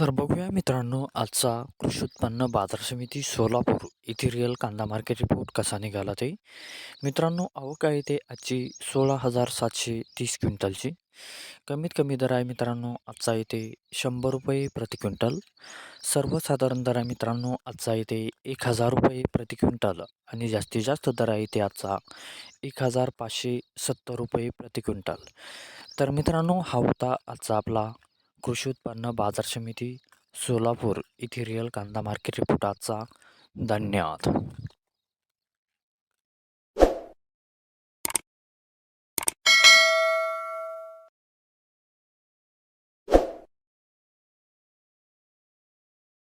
तर बघूया मित्रांनो आजचा कृषी उत्पन्न बाजार समिती सोलापूर येथे रिअल कांदा मार्केट रिपोर्ट कसा निघाला ते. मित्रांनो आवक आहे ते आजची सोळा हजार सातशे तीस क्विंटलची. कमीत कमी दर आहे मित्रांनो आजचा येते शंभर रुपये प्रति क्विंटल. सर्वसाधारण दर आहे मित्रांनो आजचा येते एक हजार रुपये प्रति क्विंटल. आणि जास्तीत जास्त दर आहे ते आजचा एक हजार पाचशे सत्तर रुपये प्रति क्विंटल. तर मित्रांनो हा होता आजचा आपला कृषी उत्पन्न बाजार समिती सोलापूर इथे रिअल कांदा मार्केट रिपोर्ट आजचा धन्यवाद.